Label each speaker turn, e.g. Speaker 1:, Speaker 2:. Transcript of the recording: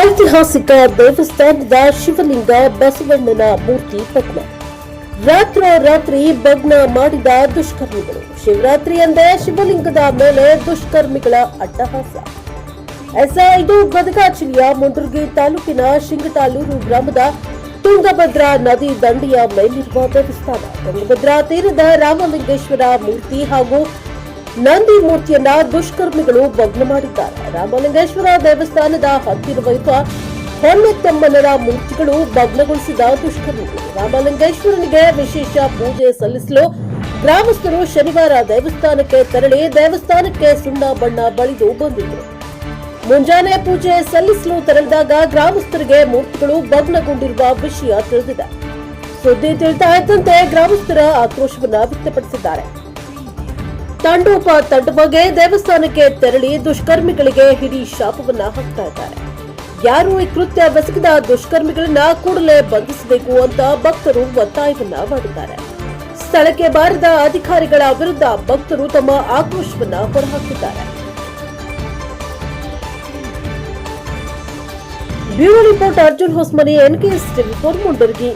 Speaker 1: ಐತಿಹಾಸಿಕ ದೇವಸ್ಥಾನದ ಶಿವಲಿಂಗ ಬಸವಣ್ಣನ ಮೂರ್ತಿ ಫಟಮ ರಾತ್ರ ರಾತ್ರಿ ಭಗ್ನ ಮಾಡಿದ ದುಷ್ಕರ್ಮಿಗಳು. ಶಿವರಾತ್ರಿ ಎಂದೇ ಶಿವಲಿಂಗದ ಮೇಲೆ ದುಷ್ಕರ್ಮಿಗಳ ಅಟ್ಟಹಾಸ. ಎಸ ಇದು ಗದಗ ಜಿಲ್ಲೆಯ ಮುಂಡರ್ಗಿ ತಾಲೂಕಿನ ಶಿಂಗಟಾಲೂರು ಗ್ರಾಮದ ತುಂಗಭದ್ರಾ ನದಿ ದಂಡೆಯ ಮೇಲಿರುವ ದೇವಸ್ಥಾನ. ತುಂಗಭದ್ರಾ ತೀರದ ರಾಮಲಿಂಗೇಶ್ವರ ಮೂರ್ತಿ ಹಾಗೂ ನಂದಿ ಮೂರ್ತಿಯನ್ನ ದುಷ್ಕರ್ಮಿಗಳು ಭಗ್ನ ಮಾಡಿದ್ದಾರೆ. ರಾಮಲಿಂಗೇಶ್ವರ ದೇವಸ್ಥಾನದ ಹತ್ತಿರವಿರುವ ಹೊನ್ನೆತ್ತಮ್ಮನರ ಮೂರ್ತಿಗಳು ಭಗ್ನಗೊಳಿಸಿದ ದುಷ್ಕರ್ಮಿಗಳು. ರಾಮಲಿಂಗೇಶ್ವರನಿಗೆ ವಿಶೇಷ ಪೂಜೆ ಸಲ್ಲಿಸಲು ಗ್ರಾಮಸ್ಥರು ಶನಿವಾರ ದೇವಸ್ಥಾನಕ್ಕೆ ತೆರಳಿ ದೇವಸ್ಥಾನಕ್ಕೆ ಸುಣ್ಣ ಬಣ್ಣ ಬಳಿದು ಬಂದಿದ್ದರು. ಮುಂಜಾನೆ ಪೂಜೆ ಸಲ್ಲಿಸಲು ತೆರಳಿದಾಗ ಗ್ರಾಮಸ್ಥರಿಗೆ ಮೂರ್ತಿಗಳು ಭಗ್ನಗೊಂಡಿರುವ ವಿಷಯ ತಿಳಿದಿದೆ. ಸುದ್ದಿ ತಿಳಿತಾ ಇದ್ದಂತೆ ಗ್ರಾಮಸ್ಥರ ಆಕ್ರೋಶವನ್ನ ವ್ಯಕ್ತಪಡಿಸಿದ್ದಾರೆ. ತಂಡೋಪ ತಂಡವಾಗಿ ದೇವಸ್ಥಾನಕ್ಕೆ ತೆರಳಿ ದುಷ್ಕರ್ಮಿಗಳಿಗೆ ಹಿಡಿ ಶಾಪವನ್ನ ಹಾಕ್ತಾ ಇದ್ದಾರೆ. ಯಾರು ಈ ಕೃತ್ಯ ಬೆಸಗಿದ ದುಷ್ಕರ್ಮಿಗಳನ್ನ ಕೂಡಲೇ ಬಂಧಿಸಬೇಕು ಅಂತ ಭಕ್ತರು ಒತ್ತಾಯವನ್ನ ಮಾಡಿದ್ದಾರೆ. ಸ್ಥಳಕ್ಕೆ ಬಾರದ ಅಧಿಕಾರಿಗಳ ವಿರುದ್ಧ ಭಕ್ತರು ತಮ್ಮ ಆಕ್ರೋಶವನ್ನ ಹೊರಹಾಕಿದ್ದಾರೆ. Bureau report Arjun Hosmani, NKS TV four, Mundargi.